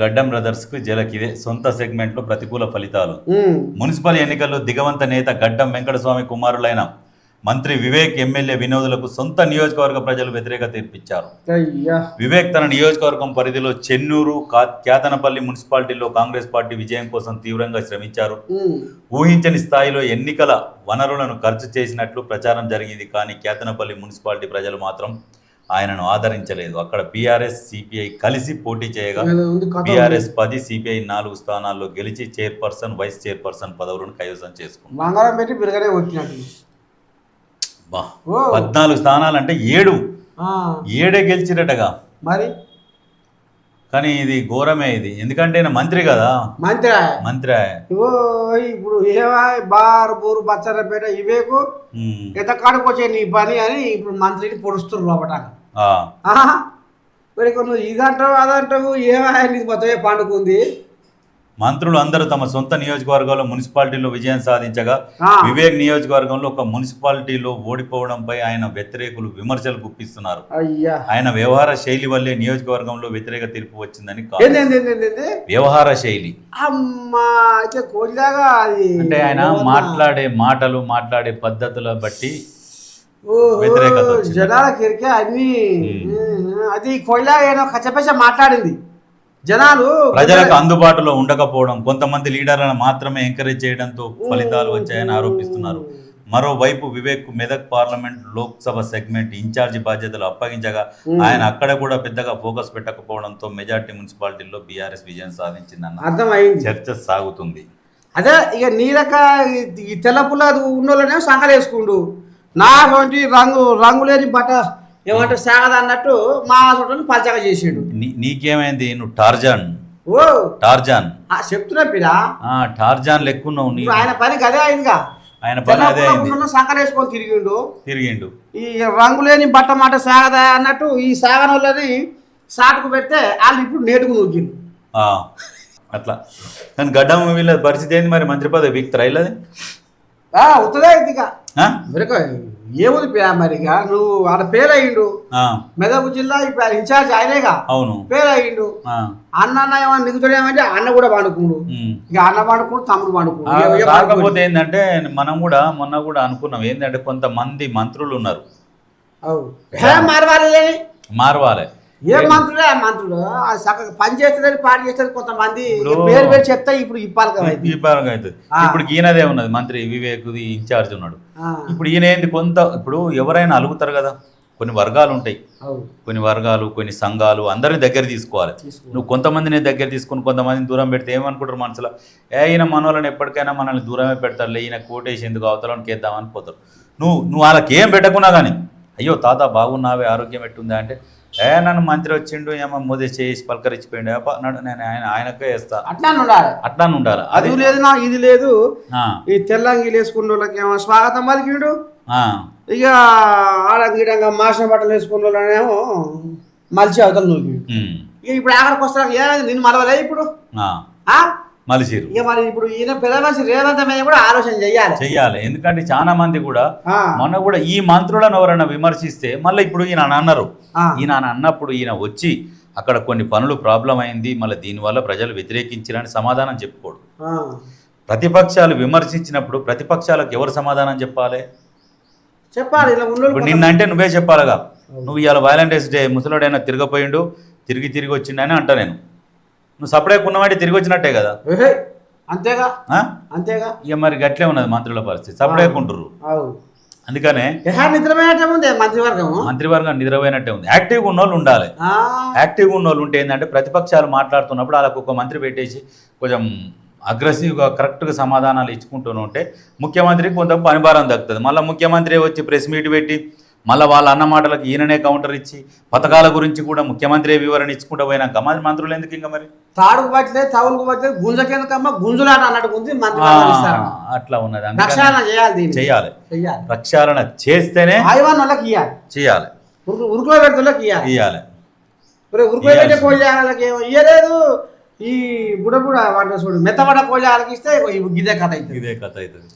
గడ్డం బ్రదర్స్కు జలకిదే సొంత సెగ్మెంట్లో ప్రతికూల ఫలితాలు. మున్సిపల్ ఎన్నికల్లో దిగవంత నేత గడ్డం వెంకటస్వామి కుమారులైన మంత్రి వివేక్ ఎమ్మెల్యే వినోదులకు సొంత నియోజకవర్గ ప్రజలు వ్యతిరేకత తీర్పిచ్చారు వివేక్ తన నియోజకవర్గం పరిధిలో చెన్నూరు క్యాతనపల్లి మున్సిపాలిటీలో కాంగ్రెస్ పార్టీ విజయం కోసం తీవ్రంగా శ్రమించారు. ఊహించని స్థాయిలో ఎన్నికల వనరులను ఖర్చు చేసినట్లు ప్రచారం జరిగింది కానీ కేతనపల్లి మున్సిపాలిటీ ప్రజలు మాత్రం ఆయనను ఆదరించలేదు. అక్కడ బీఆర్ఎస్ సిపిఐ కలిసి పోటీ చేయగా. బీఆర్ఎస్ పది సిపిఐ నాలుగు స్థానాల్లో గెలిచి చైర్పర్సన్ వైస్ చైర్పర్సన్ పదవులను కైవసం చేసుకుంది ఓ. పద్నాలుగు స్థానాలు అంటే ఏడు ఏడే గెలిచిరటగా. మరి? కానీ ఇది ఘోరమే ఇది ఎందుకంటే ఈయన మంత్రి కదా మంత్రి మంత్రి ఇగో ఇప్పుడు ఏవా బార్ బూరు బచ్చరపేట ఇవేకు. ఎంత కాడుకొచ్చే నీ పని అని ఇప్పుడు మంత్రిని పొడుస్తున్నారు లోపట ఆ. ఆహా. మరి నువ్వు ఇదంటావు అదంటావు ఏమా నీకు మొత్తమే పండుకుంది మంత్రులు అందరూ తమ సొంత నియోజకవర్గంలో మున్సిపాలిటీలో విజయం సాధించగా వివేక్ నియోజకవర్గంలో ఒక మున్సిపాలిటీలో ఓడిపోవడంపై ఆయన వ్యతిరేకులు విమర్శలు గుప్పిస్తున్నారు. ఆయన వ్యవహార శైలి వల్లే నియోజకవర్గంలో వ్యతిరేక తీర్పు వచ్చిందని? వ్యవహార శైలి. అంటే ఆయన? మాట్లాడే మాటలు మాట్లాడే పద్ధతుల బట్టి వ్యతిరేకత వచ్చింది. జనాలకి ఎరికే అన్ని. అది కోడిలాగా ఏదో కచ్చపచ్చ మాట్లాడింది. జనాలు ప్రజలకు అందుబాటులో ఉండకపోవడం కొంతమంది లీడర్లను మాత్రమే ఎంకరేజ్ చేయడంతో ఫలితాలు వచ్చాయని ఆరోపిస్తున్నారు. మరోవైపు Vivek Medak parliament Lok Sabha segment incharge బాధ్యతలు అప్పగించగా ఆయన అక్కడ కూడా పెద్దగా ఫోకస్ పెట్టకపోవడంతో మెజార్టీ మున్సిపాలిటీల్లో బీఆర్ఎస్ విజయం సాధించిందన్న అర్థమైంది. చర్చ సాగుతుంది. అదే ఇక నీ లెక్క ఈ- తెల్ల పుల్ల ఉన్నోళ్ళనే సంకలు వేసుకుండు నా రంగు రంగు లేని బట్ట ఏమంటే సాగదు అన్నట్టు మా చోటని పల్చగా చేసిండు. నీకేమైంది? నువ్వు టార్జాన్. ఓ! టార్జాన్. చెప్తున్నా పిరా ఆ టార్జాన్ లెక్కున్నావు నీ ఆయన పని గదే అయిందిగా. ఆయన పని అదే అయింది. సంకలు వేసుకొని తిరిగిండు. తిరిగిండు. ఈ రంగు లేని బట్ట మాట సాగదా అన్నట్టు ఈ సాగనోళ్ళని సాటుకు పెడితే వాళ్ళు ఇప్పుడు నేటుకు నూకిండు ఆ, అట్లా. కానీ గడ్డం వీళ్ళ పరిస్థితి ఏంది మరి? మంత్రి పదవి వీక్ త్రైలది ఉత్తదే ఇక ఏముంది మరి నువ్వు ఆడ పేరు అయ్యిండు మెదక్ జిల్లా ఇన్ఛార్జ్ ఆయనేగా. అవును. పేరు అయ్యిండు అన్న అన్న ఏమన్నా మిగుతాడేమంటే అన్న కూడా పండుకుండు. ఇక అన్న పండుకుండు తమ్ముడు పండుకుండు. కాకపోతే. ఏంటంటే మనం కూడా మొన్న కూడా అనుకున్నాం. ఏంటంటే కొంతమంది మంత్రులు ఉన్నారు. మారవాలి మారవాలి. ఏ మంత్రుడే ఆ మంత్రుడు? ఆ చక్కగా పని చేస్తుంది పాటు చేస్తుంది కొంతమంది. పేరు పేరు చెప్తే ఇప్పుడు అవుతుంది. ఇప్పుడు ఈయనదే ఉన్నది మంత్రి వివేక్ ఇన్ఛార్జ్ ఉన్నాడు. ఇప్పుడు ఈయన ఏంది కొంత ఇప్పుడు ఎవరైనా అలుగుతారు కదా కొన్ని వర్గాలు ఉంటాయి. కొన్ని వర్గాలు కొన్ని సంఘాలు అందరిని దగ్గర తీసుకోవాలి. తీసుకో. నువ్వు కొంతమందిని దగ్గర తీసుకుని కొంతమందిని దూరం పెడితే ఏమనుకుంటారు మనసులో? ఏ ఈయన మనోళ్ళని ఎప్పటికైనా మనల్ని దూరమే పెడతారులే ఈయన కోటేసి ఎందుకు అవతలని కేద్దామని పోతారు. నువ్వు నువ్వు వాళ్ళకి ఏం పెట్టకున్నా కానీ అయ్యో తాత బాగున్నావే ఆరోగ్యం ఎట్టుందా అంటే ఏ నన్ను మంత్రి వచ్చిండు ఏమో మోదీ చేసి పలకరించిపోయిండు నేను ఆయన ఆయనకే వేస్తా. అట్లా ఉండాలి. అట్లా ఉండాలి. అది లేదు నా ఇది లేదు. ఈ తెల్లంగిలు వేసుకున్న వాళ్ళకి ఏమో స్వాగతం పలికిండు. ఇక ఆడంగిడంగా మాసిన బట్టలు వేసుకున్న వాళ్ళనేమో మలిచి అవతల ఇక ఇప్పుడు ఆఖరికి వస్తాను ఏమైంది? నిన్ను మలవలే ఇప్పుడు? మలిసిరు ఇక మరి ఇప్పుడు ఈయన పెద్ద మనిషి రేవంత్ మీద కూడా ఆలోచన చెయ్యాలి చెయ్యాలి ఎందుకంటే చాలా మంది కూడా ఆ, మొన్న కూడా ఈ మంత్రులను ఎవరైనా విమర్శిస్తే మళ్ళీ ఇప్పుడు ఈయన అని అన్నారు. ఆ, ఈయన అని అన్నప్పుడు ఈయన వచ్చి అక్కడ కొన్ని పనులు ప్రాబ్లం అయింది మళ్ళీ దీనివల్ల ప్రజలు వ్యతిరేకించారని సమాధానం చెప్పుకోడు. ఆ. ప్రతిపక్షాలు విమర్శించినప్పుడు ప్రతిపక్షాలకు ఎవరు సమాధానం చెప్పాలి? చెప్పాలి. ఇలా ఇప్పుడు నిన్నంటే నువ్వే చెప్పాలిగా. నువ్వు ఇవాళ వ్యాలంటైన్స్ డే ముసలోడైనా తిరగపోయిండు తిరిగి తిరిగి వచ్చిండని అంటా నేను. నువ్వు సపరేట్ ఉన్నవాడి తిరిగి వచ్చినట్టే కదా? అంతేగా? ఆ? అంతేగా? ఇక మరి గట్లే ఉన్నది మంత్రుల పరిస్థితి. సపరేట్ ఉంటుర్రు. అవు అందుకనే మంత్రివర్గము? మంత్రివర్గం నిద్రపోయినట్టే ఉంది. యాక్టివ్గా ఉన్నోళ్ళు ఉండాలి. ఆ, యాక్టివ్గా ఉన్న వాళ్ళు ఉంటే ఏంటంటే ప్రతిపక్షాలు మాట్లాడుతున్నప్పుడు వాళ్ళకు ఒక మంత్రి పెట్టేసి కొంచెం అగ్రెసివ్గా కరెక్ట్గా సమాధానాలు ఇచ్చుకుంటూ ఉంటే ముఖ్యమంత్రికి కొంత పనిభారం దక్కుతుంది. మళ్ళీ ముఖ్యమంత్రి వచ్చి ప్రెస్ మీట్ పెట్టి మళ్ళీ వాళ్ళ అన్న మాటలకు ఈయననే కౌంటర్ ఇచ్చి పథకాల గురించి కూడా ముఖ్యమంత్రి వివరణ ఇచ్చుకుంటూ పోయినాక మరి మంత్రులు ఎందుకు ఇంకా మరి? తాడుకు పట్టలేదు తవులకు పట్టలేదు గుంజకెందుకమ్మ గుంజులాట అన్నట్టు ఉంది ఇస్తారు అట్లా ఉన్నది. రక్షణ చేయాలి చేయాలి. చెయ్యాలి ప్రక్షాళన చేస్తేనే ఆయివాన్ వాళ్ళకి ఇవ్వాలి చేయాలి. ఉరుకు ఉరుకులో పెడుతులకి ఇవ్వాలి ఇవ్వాలి మరి ఉరుకులో పెట్టే కోళ్ళకి ఏమో ఇయ్యలేదు. ఈ బుడ బుడ వాటి చూడు మెత్తబడ కోళ్ళకి ఇస్తే గిదే కథ అవుతుంది. ఇదే కథ అవుతుంది.